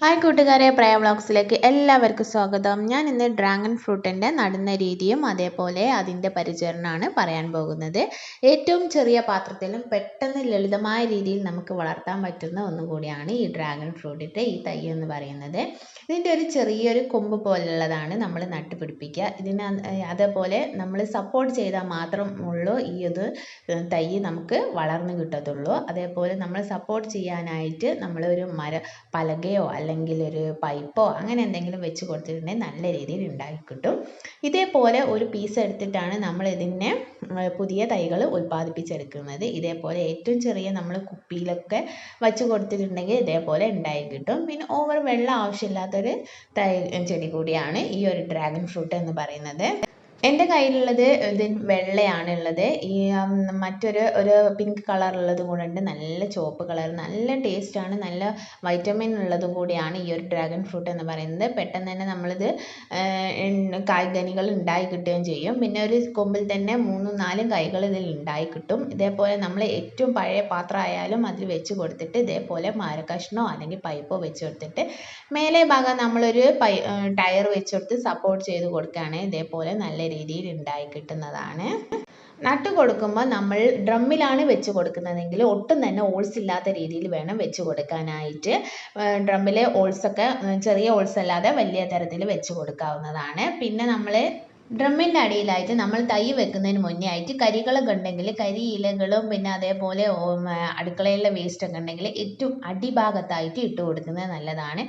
Hi കൂട്ടുകാരെ പ്രയ വ്ളോഗ്സിലേക്ക് എല്ലാവർക്കും സ്വാഗതം. ഞാൻ ഇന്ന് ഡ്രാഗൺ ഫ്രൂട്ടിന്റെ നടുന്ന രീതിയും അതേപോലെ അതിന്റെ പരിചരണമാണ് പറയാൻ പോകുന്നത്. ഏറ്റവും ചെറിയ പാത്രത്തിലും പെട്ടെന്ന് ലളിതമായ രീതിയിൽ നമുക്ക് വളർത്താൻ പറ്റുന്ന ഒന്നുകൂടിയാണ് ഈ ഡ്രാഗൺ ഫ്രൂട്ടിന്റെ ഈ തൈ എന്ന് പറയുന്നത്. ഇതിന്റെ ഒരു ചെറിയൊരു കൊമ്പ് പോലുള്ളതാണ് നമ്മൾ നട്ടുപിടിപ്പിക്കുക. ഇതിന് അതേപോലെ നമ്മൾ സപ്പോർട്ട് ചെയ്താൽ മാത്രം ഉള്ളൂ ഈ ഒരു തൈ നമുക്ക് വളർന്നു കിട്ടത്തുള്ളൂ. അതേപോലെ നമ്മൾ സപ്പോർട്ട് ചെയ്യാനായിട്ട് നമ്മളൊരു മര പലകയോ അല്ലെങ്കിൽ ഒരു പൈപ്പോ അങ്ങനെ എന്തെങ്കിലും വെച്ച് കൊടുത്തിട്ടുണ്ടെങ്കിൽ നല്ല രീതിയിൽ ഉണ്ടാക്കി കിട്ടും. ഇതേപോലെ ഒരു പീസ് എടുത്തിട്ടാണ് നമ്മൾ ഇതിനെ പുതിയ തൈകൾ ഉൽപ്പാദിപ്പിച്ചെടുക്കുന്നത്. ഇതേപോലെ ഏറ്റവും ചെറിയ നമ്മൾ കുപ്പിയിലൊക്കെ വച്ച് കൊടുത്തിട്ടുണ്ടെങ്കിൽ ഇതേപോലെ ഉണ്ടായി കിട്ടും. പിന്നെ ഓവർ വെള്ളം ആവശ്യമില്ലാത്തൊരു തൈ ചെടി കൂടിയാണ് ഈ ഒരു ഡ്രാഗൺ ഫ്രൂട്ട് എന്ന് പറയുന്നത്. എന്റെ കയ്യിലുള്ളത് ഇത് വെള്ളയാണ് ഉള്ളത് ഈ മറ്റൊരു ഒരു പിങ്ക് കളറുള്ളതും കൂടെ ഉണ്ട്. നല്ല ചുവപ്പ് കളർ നല്ല ടേസ്റ്റാണ് നല്ല വൈറ്റമിൻ ഉള്ളതും കൂടിയാണ് ഈ ഒരു ഡ്രാഗൺ ഫ്രൂട്ട് എന്ന് പറയുന്നത്. പെട്ടെന്ന് തന്നെ നമ്മളിത് കായ്കനികൾ ഉണ്ടായി കിട്ടുകയും ചെയ്യും. പിന്നെ ഒരു കൊമ്പിൽ തന്നെ മൂന്നും നാലും കായ്കൾ ഇതിൽ ഉണ്ടായി കിട്ടും. ഇതേപോലെ നമ്മൾ ഏറ്റവും പഴയ പാത്രം ആയാലും അതിൽ വെച്ച് കൊടുത്തിട്ട് ഇതേപോലെ മരക്കഷ്ണോ അല്ലെങ്കിൽ പൈപ്പോ വെച്ച് കൊടുത്തിട്ട് മേലെ ഭാഗം നമ്മളൊരു പൈ ടയർ വെച്ച് കൊടുത്ത് സപ്പോർട്ട് ചെയ്ത് കൊടുക്കുകയാണെങ്കിൽ ഇതേപോലെ നല്ല രീതിയിൽ ഉണ്ടായി കിട്ടുന്നതാണ്. നട്ട് കൊടുക്കുമ്പോൾ നമ്മൾ ഡ്രമ്മിലാണ് വെച്ച് കൊടുക്കുന്നതെങ്കിൽ ഒട്ടും തന്നെ ഓൾസ് ഇല്ലാത്ത രീതിയിൽ വേണം വെച്ച് കൊടുക്കാനായിട്ട്. ഡ്രമ്മിലെ ഓൾസൊക്കെ ചെറിയ ഓൾസ് അല്ലാതെ വലിയ തരത്തിൽ വെച്ച് കൊടുക്കാവുന്നതാണ്. പിന്നെ നമ്മൾ ഡ്രമ്മിന്റെ അടിയിലായിട്ട് നമ്മൾ തൈ വെക്കുന്നതിന് മുന്നേ ആയിട്ട് കരികളൊക്കെ ഉണ്ടെങ്കിൽ കരി ഇലകളും പിന്നെ അതേപോലെ അടുക്കളയിലെ വേസ്റ്റൊക്കെ ഉണ്ടെങ്കിൽ ഏറ്റവും അടിഭാഗത്തായിട്ട് ഇട്ട് കൊടുക്കുന്നത് നല്ലതാണ്.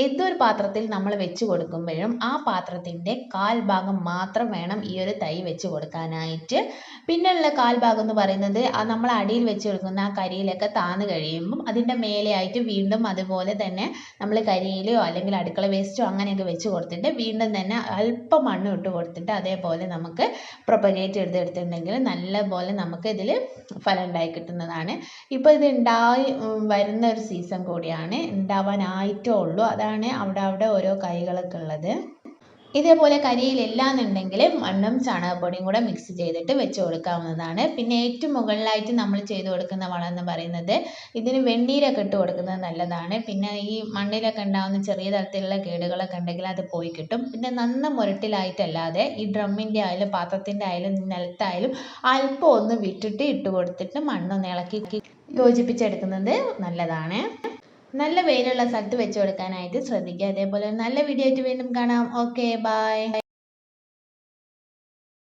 ഏതൊരു പാത്രത്തിൽ നമ്മൾ വെച്ച് കൊടുക്കുമ്പോഴും ആ പാത്രത്തിന്റെ കാൽഭാഗം മാത്രം വേണം ഈ ഒരു തൈ വെച്ച് കൊടുക്കാനായിട്ട്. പിന്നെയുള്ള കാൽഭാഗം എന്ന് പറയുന്നത് ആ നമ്മൾ അടിയിൽ വെച്ച് കൊടുക്കുന്ന ആ കരിയിലൊക്കെ താന്ന് കഴിയുമ്പം അതിന്റെ മേലെയായിട്ട് വീണ്ടും അതുപോലെ തന്നെ നമ്മൾ കരിയിലയോ അല്ലെങ്കിൽ അടുക്കള വേസ്റ്റോ അങ്ങനെയൊക്കെ വെച്ച് കൊടുത്തിട്ട് വീണ്ടും തന്നെ അല്പം മണ്ണ് ഇട്ട് കൊടുത്തിട്ട് എടുത്തിട്ട് അതേപോലെ നമുക്ക് പ്രൊപ്പഗേറ്റ് ചെയ്തെടുത്തിട്ടുണ്ടെങ്കിൽ നല്ല പോലെ നമുക്ക് ഇതിൽ ഫലം ഉണ്ടായി കിട്ടുന്നതാണ്. ഇപ്പോൾ ഇത് ഉണ്ടായി വരുന്ന ഒരു സീസൺ കൂടിയാണ്. ഉണ്ടാവാനായിട്ടേ ഉള്ളൂ. അതാണ് അവിടെ അവിടെ ഓരോ കൈകളൊക്കെ ഉള്ളത്. ഇതേപോലെ കരിയിലില്ല എന്നുണ്ടെങ്കിൽ മണ്ണും ചാണകപ്പൊടിയും കൂടെ മിക്സ് ചെയ്തിട്ട് വെച്ച് കൊടുക്കാവുന്നതാണ്. പിന്നെ ഏറ്റവും മുകളിലായിട്ട് നമ്മൾ ചെയ്ത് കൊടുക്കുന്ന വളം എന്ന് പറയുന്നത് ഇതിന് വെണ്ണീരൊക്കെ ഇട്ട് കൊടുക്കുന്നത് നല്ലതാണ്. പിന്നെ ഈ മണ്ണിലൊക്കെ ഉണ്ടാകുന്ന ചെറിയ തരത്തിലുള്ള കേടുകളൊക്കെ ഉണ്ടെങ്കിൽ അത് പോയി കിട്ടും. പിന്നെ നന്ന മുരട്ടിലായിട്ടല്ലാതെ ഈ ഡ്രമ്മിന്റെ ആയാലും പാത്രത്തിന്റെ ആയാലും നിലത്തായാലും അല്പം ഒന്ന് വിട്ടിട്ട് ഇട്ട് കൊടുത്തിട്ട് മണ്ണൊന്ന് ഇളക്കി യോജിപ്പിച്ചെടുക്കുന്നത് നല്ലതാണ്. നല്ല വെയിലുള്ള സ്ഥലത്ത് വെച്ച് കൊടുക്കാനായിട്ട് ശ്രദ്ധിക്കുക. അതേപോലെ നല്ല വീഡിയോ ആയിട്ട് വീണ്ടും കാണാം. Okay bye